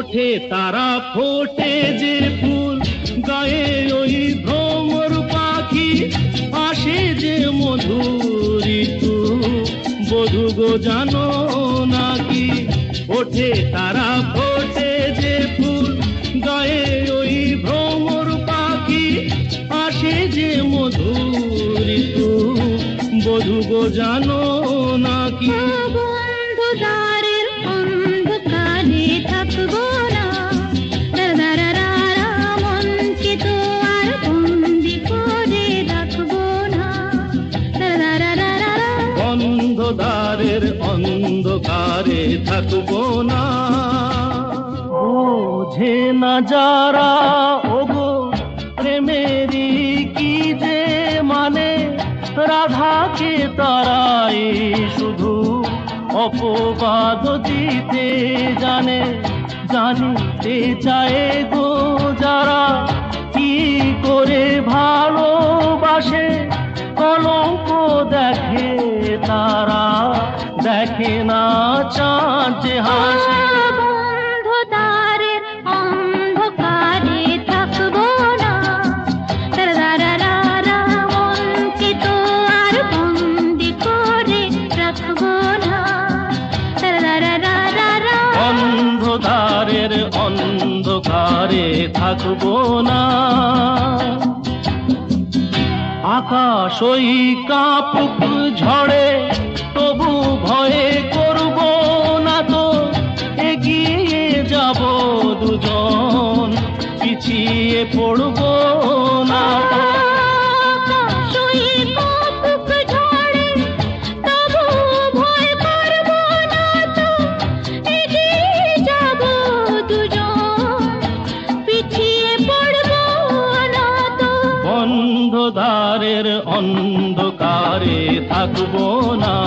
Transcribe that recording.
ওঠে তারা ফোটে যে ফুল, গায়ে ওই ভ্রমর পাখি আসে যে মধুর ঋতু বধু গো জানো নাকি? ওঠে তারা ফোটে যে ফুল, গায়ে ওই ভ্রমর পাখি আসে যে মধুর ঋতু বধু গো জানো নাকি? অন্ধকারে থাকব না। বোঝে না যারা, ওগো, প্রেমেরই কি যে মানে? রাধাকে তারাই শুধু অপবাদ দিতে জানে। জানিতে চায় গো যারা, কি করে ভালোবাসে? কলঙ্ক দেখে তারা দেখে না চাঁদ যে হাসে। অন্ধকারের অন্ধকারে থাকব না। আকাশ ওই কাপুক ঝড়ে তবু ভয়ে না তো। বন্ধধারের অন্ধকারে থাকব না।